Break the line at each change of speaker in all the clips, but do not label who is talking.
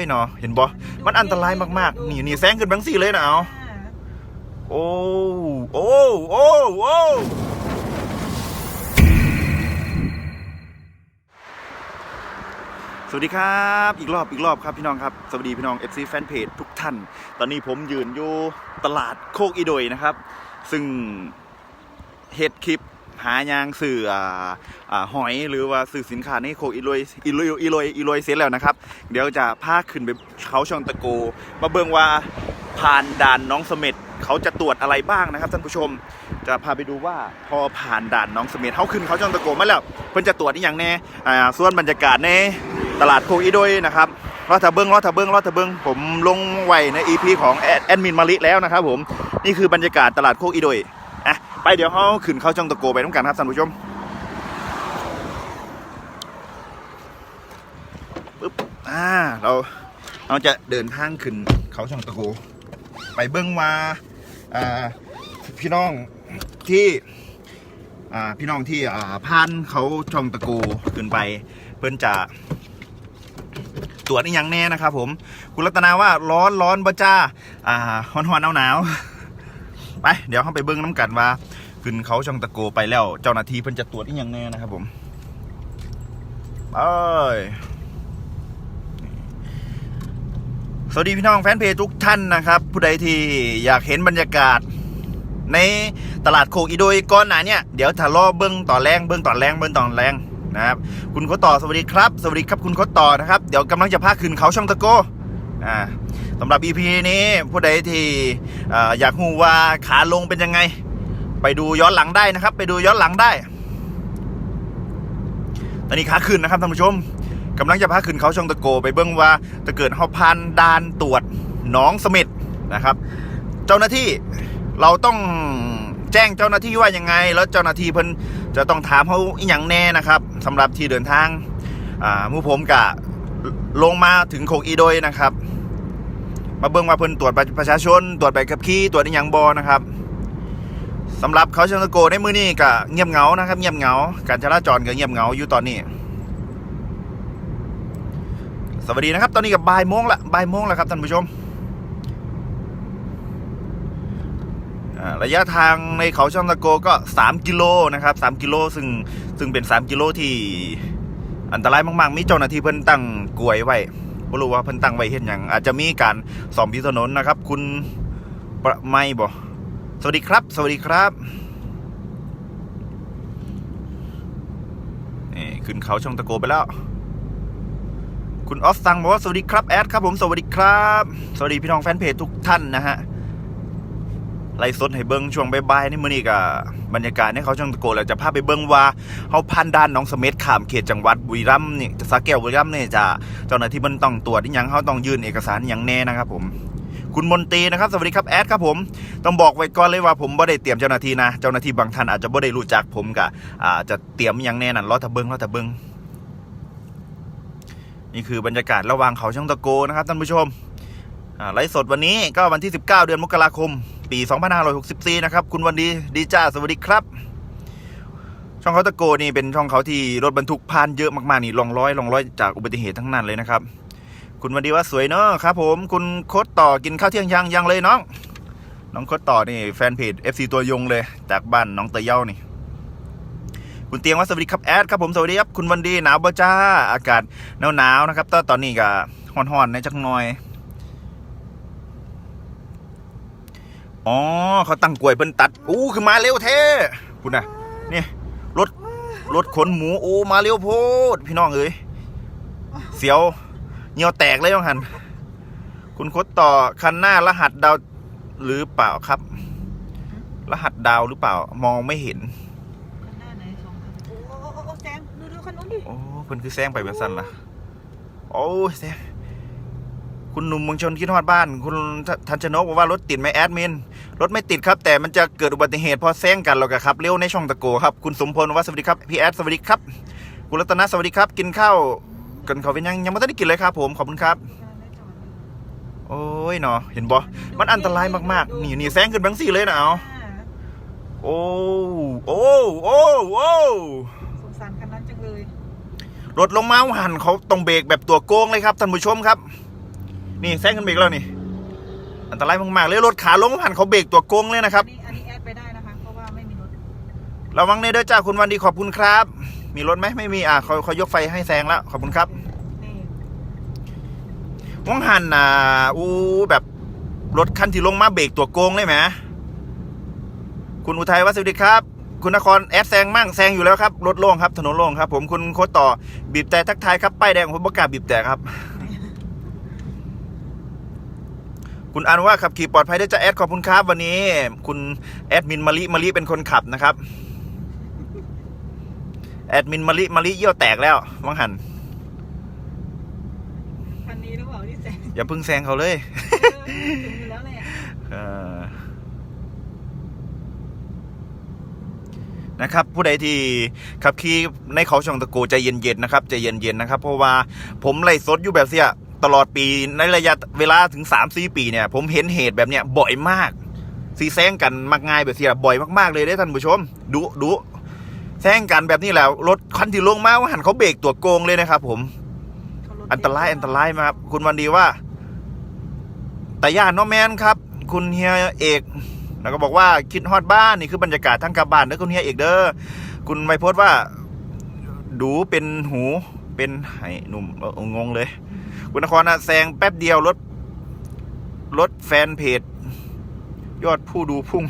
ยเนาะเห็นบ่มันอันตรายมากๆ นี่นี่แซงขึ้นบังซี่เลยนะเอาโอ้โอ้โอ้โอ้สวัสดีครับ อีกรอบอีกรอบครับพี่น้องครับ สวัสดีพี่น้อง FC แฟนเพจทุกท่าน ตอนนี้ผมยืนอยู่ตลาดโคกอีโดยนะครับ ซึ่งเฮ็ดคลิป หายางสื่ออ่าหอยหรือว่าสื่อสินค้าในโคกอีโดยอีโดยอีโดยอีโดยเสร็จแล้วนะครับ เดี๋ยวจะพาขึ้นไปเขาชองตะโก มาเบิ่งว่าผ่านด่านน้องเสม็ดเขาจะตรวจอะไรบ้างนะครับท่านผู้ชมจะพาไปดูว่าพอผ่านด่านน้องเสม็ดเขาขึ้นเขาชองตะโกมาแล้วเพิ่นจะตรวจนี่อย่างแน่อ่าส่วนบรรยากาศในตลาดโคกอีโดยนะครับรอดทะเบิงรอดทะเบิงรอดทะเบิงผมลงไว้ใน EP ของแอดมินมาริแล้วนะครับผมนี่คือบรรยากาศตลาดโคกอีโดย ไปเดี๋ยวเขาขึ้นเขาช่องตะโกไปน้ำกันครับท่านผู้ชมปึ๊บอ่าเราเราจะเดินทางขึ้นเขาช่องตะโก ไปเบิ้งว่าอ่าพี่น้องที่อ่าพี่น้องที่อ่าผ่านเขาช่องตะโกขึ้นไป เพิ่นจะตรวจอีหยังแน่นะครับผม คุณรัตนาว่าร้อนร้อนบ่จ้าอ่าฮ้อนฮ้อนหนาวหนาว ไปเดี๋ยวเข้าไปเบิ้งน้ำกันว่าขึ้นเขาช่องตะโกไปแล้ว เจ้าหน้าที่เพิ่นจะตรวจอีหยังแน่นะครับผมไปสวัสดีพี่น้องแฟนเพจทุกท่านนะครับ ผู้ใดที่อยากเห็นบรรยากาศ ในตลาดโคกอีโดยก่อนหนาเนี่ยเดี๋ยวถ้ารอเบิ้งต่อแรงเบิ้งต่อแรงเบิ้งต่อแรงนะครับ คุณโคตต่อสวัสดีครับ สวัสดีครับคุณโคตต่อนะครับ เดี๋ยวกำลังจะพาขึ้นเขาช่องตะโก อ่าสำหรับ EP นี้ผู้ใดที่อ่อยากรู้ว่าขาลงเป็นยังไง ไปดูย้อนหลังได้นะครับ ไปดูย้อนหลังได้ ตอนนี้ขาขึ้นนะครับท่านผู้ชมกำลังจะพาขึ้นเขาช่องตะโก ไปเบิ้งว่าจะเกิดเฮาพันดานตรวจหนองสม็ดนะครับ เจ้าหน้าที่เราต้องแจ้งเจ้าหน้าที่ว่ายังไง แล้วเจ้าหน้าที่เพิ่นจะต้องถามเขาอีหยังแน่นะครับสำหรับที่เดินทางอ่ามู่ผมกะลงมาถึงโคกอีโดยนะครับ มาเบิ่งว่าเพิ่นตรวจประชาชน ตรวจใบขับขี่ตรวจอีหยังบอนะครับสำหรับเขาเชิงตะโกในมือนี้ก็เงียบเหงานะครับ เงียบเหงา การจราจรก็เงียบเหงาอยู่ตอนนี้ สวัสดีนะครับ ตอนนี้กับบ่ายโมงละบ่ายโมงแล้วครับท่านผู้ชมระยะทางในเขาช่องตะโกก็ 3 กิโลนะครับ 3 กิโลซึ่งซึ่งเป็น 3 กิโลที่อันตรายมาก ๆ มีเจ้าหน้าที่เพิ่นตั้งกลวยไว้ บ่รู้ว่าเพิ่นตั้งไว้เฮ็ดหยังอาจจะมีการซ่อมพิถนนนะครับ คุณประไม่บ่สวัสดีครับ สวัสดีครับนี่ขึ้นเขาช่องตะโกไปแล้ว คุณออฟซังบอกว่าสวัสดีครับแอดครับผมสวัสดีครับ สวัสดีพี่น้องแฟนเพจทุกท่านนะฮะ ไล่สดให้เบิ้งช่วงบ่ายๆนี่มื้อนี้ก็บรรยากาศในเขาช่างตะโกแล้วจะพาไปเบิ้งว่าเฮาพันด้านน้องเสม็ดข้ามเขตจังหวัดบุรีรัมย์นี่สระแก้วบุรีรัมย์นี่จะเจ้าหน้าที่มันต้องตรวจอีหยังเฮาต้องยื่นเอกสารอหยังแน่นะครับผมคุณมนตรีนะครับสวัสดีครับแอดครับผมต้องบอกไว้ก่อนเลยว่าผมบ่ได้เตรียมเจ้าหน้าที่นะ เจ้าหน้าที่บางท่านอาจจะบ่ได้รู้จักผมกะอาจะเตรียมอหยังแน่นั่นรอถ้าเบิ้งรอถ้าเบิ้งนี่คือบรรยากาศระหว่างเขาช่างตะโกนะครับท่านผู้ชมไลฟ์สดวันนี้ก็วันที่ 19 เดือนมกราคม ปี 2564 นะครับ คุณวันดีดีจ้า สวัสดีครับ ช่องเขาตะโกนี่เป็นช่องเขาที่รถบรรทุกผ่านเยอะมากๆนี่ลองร้อยลองร้อยจากอุบัติเหตุทั้งนั้นเลยนะครับ คุณวันดีว่าสวยเนอะครับ ผมคุณโคตต่อกินข้าวเที่ยงยังยังเลยน้อง น้องโคตต่อนี่แฟนเพจ FC ตัวยงเลย จากบ้านน้องเตยเย้านี่คุณเตียงว่าสวัสดีครับแอดครับผมสวัสดีครับคุณวันดีหนาวบ่จ้าอากาศหนาวๆนะครับตอนตอนนี้ก็ฮ้อนๆในจักหน่อย อ๋อเขาตั้งกล้วยเพิ่นตัดอู้คือมาเร็วแท้คุณน่ะนี่รถรถขนหมูโอ้มาเร็วโพด พี่น้องเอ้ยเสียวเหนียวแตกเลยว่าหัน คุณคดต่อคันหน้ารหัสดาวหรือเปล่าครับ รหัสดาวหรือเปล่า มองไม่เห็น
ข้างหน้าไหนสองคันโอ้โอ้โอ้โอ้แซมดูดูคันนู้นดิ
โอ้เพิ่นคือแซงไปแบบสั้นล่ะโอ้ยแซงคุณหนุ่มเมืองชนคิดฮอดบ้าน คุณททันชนกบอกว่ารถติดไหมแอดมิน รถไม่ติดครับ แต่มันจะเกิดอุบัติเหตุพอแซงกันเราก็ครับเร็วในช่องตะโกครับ คุณสมพลว่าสวัสดีครับพี่แอดสวัสดีครับคุณรัตนะสวัสดีครับ กินข้าวกันเขาวเป็นยังยังไม่ได้กินเลยครับ ผมขอบคุณครับ โอ้ยเนาะเห็นบ่มันอันตรายมากๆนี่นี่แซงขึ้นบังซี่เลยนะเอาโอ้โอ้โอ้โอ้
สงสารคันนั้นจังเลย
รถลงมาหันเขาต้องเบรกแบบตัวโกงเลยครับท่านผู้ชมครับ นี่แซงขึ้นเบรกแล้วนี่ อันตรายมากๆเลยรถขาลงผ่านเขาเบรกตัวโกงเลยนะครับ
อันนี้อันนี้แอดไปได้นะคะเพราะว่าไม่มีรถ
ระวังในเด้อจ้าคุณวันดีขอบคุณครับ มีรถไหมไม่มีอะเขาเขายกไฟให้แซงแล้วขอบคุณครับ
นี่
มองหันอะอู้แบบรถคันที่ลงมาเบรกตัวโกงเลยไหมคุณอุทัยวัสวัสดีครับ คุณนครแอดแซงมั่งแซงอยู่แล้วครับรถโล่งครับถนนโล่งครับ ผมคุณโคตต่อบีบแต่ทักทายครับป้ายแดงผมประกล้าศบีบแต่ครับ คุณอานว่าขับขี่ปลอดภัยได้จะแอดขอบคุณครับวันนี้ คุณแอดมินมะลิมะลิเป็นคนขับนะครับ แอดมินมะลิมะลิเยี่ยวแตกแล้ววังหัน
คันนี้หรือเปล่าที่แซง
อย่าเพิ่งแซงเขาเลย
เออถึงอยู่แล้วแหละ
เออนะครับ ผู้ใดที่ขับขี่ในเขาช่องตะโกใจเย็นๆนะครับใจเย็นๆนะครับ เพราะว่าผมไล่สดอยู่แบบเสีย ตลอดปีในระยะเวลาถึง3ามสี่ปีเนี่ย ผมเห็นเหตุแบบเนี้ยบ่อยมากสีแซงกันมักง่ายแบบเสียบ่อยมากๆเลยได้อท่านผู้ชม ดูดูแซงกันแบบนี้แหละรถคันที่ลงมาว่าหันเขาเบรกตัวโกงเลยนะครับ ผม
เขารถ
อันตรายอันตรายมากครับคุณวันดีว่าแต่ย่านเน้อแมนครับ คุณเฮียเอกแล้วก็บอกว่าคิดฮอดบ้านนี่คือบรรยากาศทั้งกลับบ้านเด้อคุณเฮียเอกเด้อคุณไม่โพสต์ว่า ดูเป็นหูเป็นไหหนุ่มเอองงเลย คุณนครนะแซงแป๊บเดียวรถรถแฟนเพจ ยอดผู้ดูพุ่ง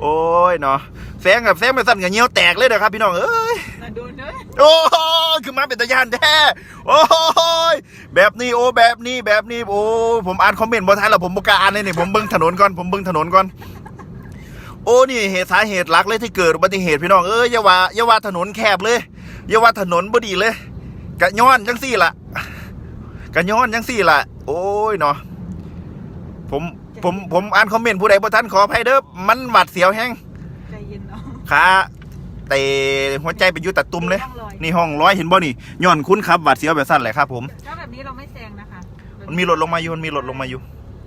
โอ้ยเนาะแซงกับแซงไปสั่นกับเงี้ยวแตกเลยนะครับ พี่น้องเอ้ย
น่าดูเนอะ
โอ้ยคือมาเป็นตะยานแท้โอ้ยแบบนี้โอ้แบบนี้แบบนี้โอ้ผมอ่านคอมเมนต์บนท้ายแล้วผมบกล้าอ่านเลยนี่ผมเบิ้งถนนก่อนผมเบิ้งถนนก่อนโอ้นี่เหตุสาเหตุหลักเลยที่เกิดอุบัติเหตุพี่น้องเอ้ยอย่าว่าอย่าว่าถนนแคบเลยอย่าว่าถนนบ่ดีเลยกะย้อนจังสี่ล่ะ กะย้อนจังสี่ล่ะ โอ้ยเนาะผมผมผมอ่านคอมเมนต์ผู้ใดบ่ทันขออภัยเด้อมันหวัดเสียวแฮง
ใจเย็นเนาะ
ขาเตะหัวใจไปอยู่ตัดตุ่มเลย
ร่องรอย
นี่ห้องร้อยเห็นบ่นี่ย้อนคุ้นครับหวัดเสียวแบบสั้นแหละครับ ผม
ถ้าแบบนี้เราไม่แซงนะคะ
มันมีรถลงมาอยู่มันมีรถลงมาอยู่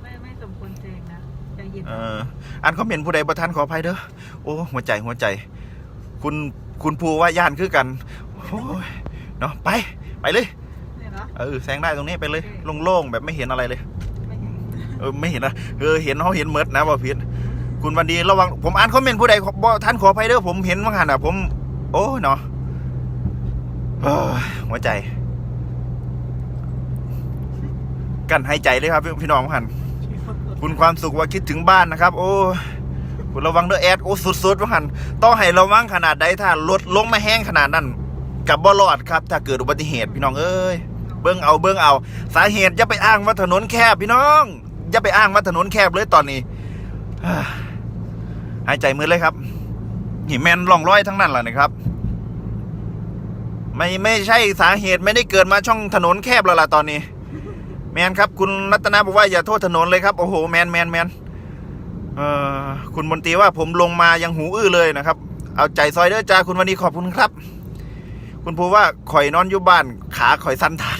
ไม่ไม่สมควรแซงนะใจเย็น
เอออันเขาเห็นผู้ใดประทานขออภัยเด้อโอ้หัวใจหัวใจ คุณคุณภูว่าย่านคือกันโอ้ยเนาะไปไปเลย
เนี่ยเนาะ
เออแซงได้ตรงนี้ไปเลยโล่งๆแบบไม่เห็นอะไรเลย
ไม่เห็น
เออไม่เห็นนะเออเห็นเขาเห็นเมิดนะบ่ผิดคุณวันดีระวังผมอ่านคอมเมนต์ผู้ใดบ่ท่านขออภัยเด้อผมเห็นว่าหันอะ ผม โอ้ยเนาะเอ้ยหัวใจ กันหายใจเลยครับพี่พี่น้องว่าหันคุณความสุขว่าคิดถึงบ้านนะครับ โอ้ยคุณระวังเด้อแอดโอ้สุดๆว่าหันต้องให้ระวังขนาดใดถ้ารถลงมาแห้งขนาดนั้นกับบอลอดครับ ถ้าเกิดอุบัติเหตุพี่น้องเอ้ย เบิ้งเอาเบิ้งเอา สาเหตุอย่าไปอ้างว่าถนนแคบพี่น้องอย่าไปอ้างว่าถนนแคบเลยตอนนี้หายใจมือเลยครับหิแมนล่องร้อยทั้งนั้นแหละนะครับ ไม่ไม่ใช่สาเหตุไม่ได้เกิดมาช่องถนนแคบแล้วล่ะตอนนี้ แมนครับ คุณรัตนาบอกว่าอย่าโทษถนนเลยครับโอ้โหแมนแมนแมนเอ่อคุณมนตรีว่าผมลงมายังหูอื้อเลยนะครับ เอาใจซอยเด้อจ้าคุณวันนี้ขอบคุณครับ คุณภูว่าข่อยนอนอยู่บ้าน ขาข่อยสั้นทาน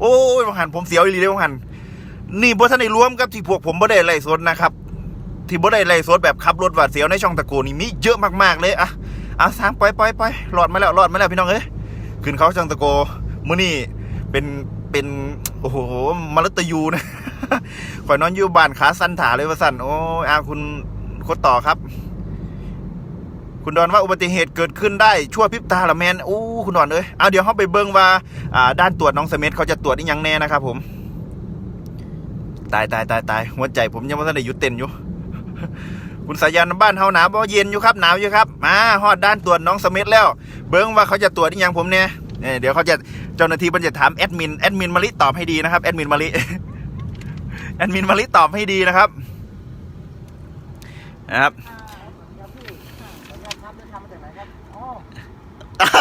โอ้ยบังหันผมเสียวอีหลีเลยบังหันนี่บ่ท่านได้รวมกับที่พวกผมบ่ได้ไล่สดนะครับที่บ่ได้ไล่สดแบบขับรถหวาดเสียวในช่องตะโกนี่มีเยอะมากๆเลยอะอะสามปล่อยปล่อยปล่อยหลอดมาแล้วหลอดมาแล้วพี่น้องเอ้ยขึ้นเขาช่องตะโกมื้อนี้เป็นเป็นโอ้โหมรตยูนะข่อยนอนอยู่บ้านขาสั้นถาเลยว่าสั้นโอ้อาคุณโคตรต่อครับ คุณดอนว่าอุบัติเหตุเกิดขึ้นได้ชั่วพริบตาละแมนอู้คุณดอนเอ้ยเอาเดี๋ยวเขาไปเบิ่งว่าอ่าด้านตรวจน้องสเมธเขาจะตรวจอีหยังแน่นะครับผมตายตายตายตายหัวใจผมยังไม่ทันได้หยุดเต้นอยู่ คุณสายันบ้านเฮาหนาวบ่เย็นอยู่ครับหนาวอยู่ครับมาฮอดด้านตรวจน้องสมิธแล้ว เบิ้งว่าเขาจะตรวจอีหยังผมเนี่ยเนี่ยเดี๋ยวเขาจะเจ้าหน้าที่มันจะถามแอดมินแอดมินมาริตอบให้ดีนะครับแอดมินมาริแอดมินมาริตอบให้ดีนะครับนะครับ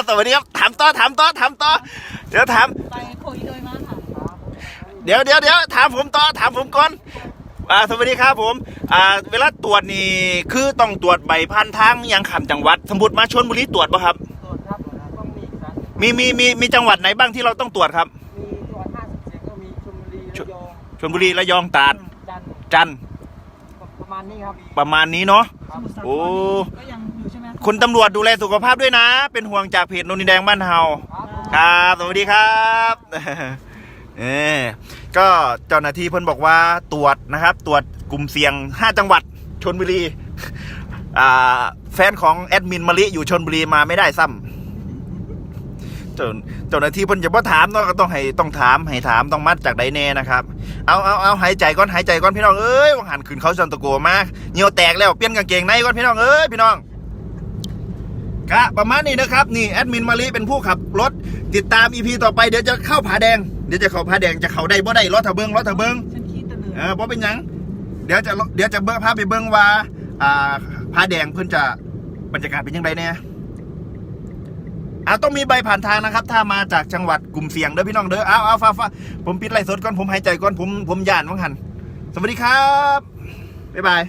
อ่าสวัสดีครับถามต่อถามต่อถามต่อเดี๋ยวถาม
ไปโคอีโดยมาค่ะ
เดี๋ยวเดี๋ยวเดี๋ยวถามผมต่อถามผมก่อนอ่าสวัสดีครับผมอ่าเวลาตรวจนี่คือต้องตรวจใบพันทางยังขำจังหวัด สมมติมาชนบุรีตรวจป่ะครับ
ตรวจครับต้องมีสาร
มีมีมีมีจังหวัดไหนบ้างที่เราต้องตรวจครับ
มีตรวจ50เสียงก็มีชลบุรีระยอง
ชนบุรีระยองตราด
จันทร์
จันทร์
ประมาณนี้ครับ
ประมาณนี้เนาะ
สมุทรสาคร
โอ้
ก็ยังอยู่ใช่ไหม
คุณตำรวจดูแลสุขภาพด้วยนะ เป็นห่วงจากเพจนนทิแดงบ้านเฮา
ครับ
สวัสดีครับเออก็เจ้าหน้าที่เพิ่นบอกว่าตรวจนะครับ ตรวจกลุ่มเสี่ยง 5 จังหวัดชนบุรีอ่าแฟนของแอดมินมะลิอยู่ชนบุรีมาไม่ได้ซ้ำเจ้าเจ้าหน้าที่เพิ่นจะบ่ถามเนาะก็ต้องให้ต้องถามให้ถามต้องมัดจากใดแน่นะครับ เอาเอาเอาหายใจก่อนหายใจก่อนพี่น้องเอ้ยวังหันขึ้นเขาซันตะโกมากเหนียวแตกแล้วเปลี่ยนกางเกงในก่อนพี่น้องเอ้ยพี่น้อง กะประมาณนี้นะครับนี่แอดมินมาลีเป็นผู้ขับรถ ติดตามอีพีต่อไปเดี๋ยวจะเข้าผาแดงเดี๋ยวจะเข้าผาแดงจะเข้าได้บ่ได้รถทะเบิงรถทะเบิง
ฉันคิดแต่เหนื่อย
เออบ่เป็นหยัง เดี๋ยวจะเดี๋ยวจะเบิ่งพาไปเบิ่งว่าอ่าผาแดงเพิ่นจะบรรยากาศเป็นยังไงเนี่ยอ่าต้องมีใบผ่านทางนะครับ ถ้ามาจากจังหวัดกลุ่มเสี่ยงเด้อพี่น้องเด้อเอาเอาฟ้าฟ้าผมปิดไลฟ์สดก่อนผมหายใจก่อนผมผมย่านวังหันสวัสดีครับบ๊ายบาย